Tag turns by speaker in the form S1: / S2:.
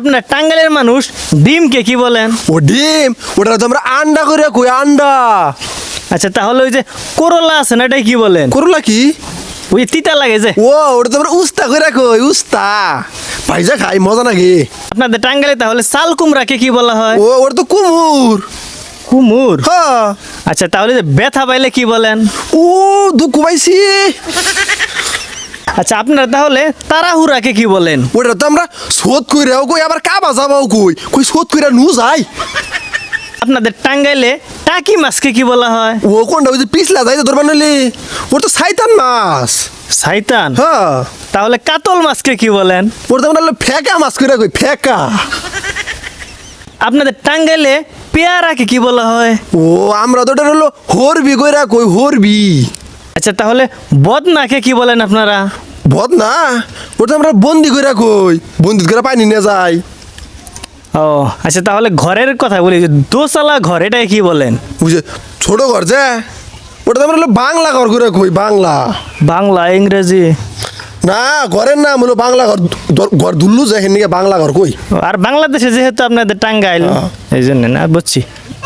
S1: আপনার টাঙ্গাইলের মানুষ ডিমকে কি বলেন?
S2: ও ডিম? ওটা তো আমরা আন্ডা করে কই আন্ডা।
S1: আচ্ছা তাহলে ওই যে করলা আছে না এটাই কি বলেন?
S2: করলা কি?
S1: ওই তিতা লাগে যে।
S2: ও ওটা তো আমরা উস্তা করে কই উস্তা। ভাইজা খাই মজা নাকি?
S1: আপনাদের টাঙ্গাইলে তাহলে চাল কুমড়াকে কি বলা হয়?
S2: ও ওটা তো কুমুর।
S1: কুমুর?
S2: হ্যাঁ।
S1: আচ্ছা তাহলে যে ব্যথা পাইলে কি বলেন?
S2: ও দুঃখ পাইছি।
S1: আচ্ছা আপনারা তাহলে তাড়াহুড়াকে কি বলেন?
S2: ওটা তো আমরা শোধ কইরাও কই আবার কাবা যাবাও কই? কই শোধ কইরা নু যাই?
S1: আপনাদের টাঙ্গাইলে টাকি মাছকে কি বলা হয়?
S2: ও কোনটা? ওই যে পিছলা যাই তোর বানালি? ওটা তো সাইতান মাছ।
S1: সাইতান?
S2: হ্যাঁ।
S1: তাহলে কাতল মাছকে কি বলেন?
S2: ওটা তো আমরা ফেকা মাছ কইরা কই ফেকা।
S1: আপনাদের টাঙ্গাইলে পেয়ারাকে কি বলা হয়?
S2: ও আমরা তো ওটা হলো হরবি কইরা কই হরবি।
S1: আচ্ছা তাহলে বদনাকে কি বলেন আপনারা?
S2: বদ না ওটা আমরা বন্দি কইরা কই বন্দি করে পানি নিয়ে যাই।
S1: ও আচ্ছা তাহলে ঘরের কথা বলি দোসালা ঘর এটাই কি বলেন?
S2: বুঝে ছোট ঘর যে ওটা তো আমরা হলো বাংলা ঘর করে কই বাংলা।
S1: বাংলা ইংরেজি?
S2: না ঘরের নাম হলো বাংলা ঘর ঘর দুল্লু যায় বাংলা ঘর কই।
S1: আর বাংলাদেশে যেহেতু আপনাদের টাঙ্গাইল
S2: হ্যাঁ।
S1: এই জন্য না বুঝছি।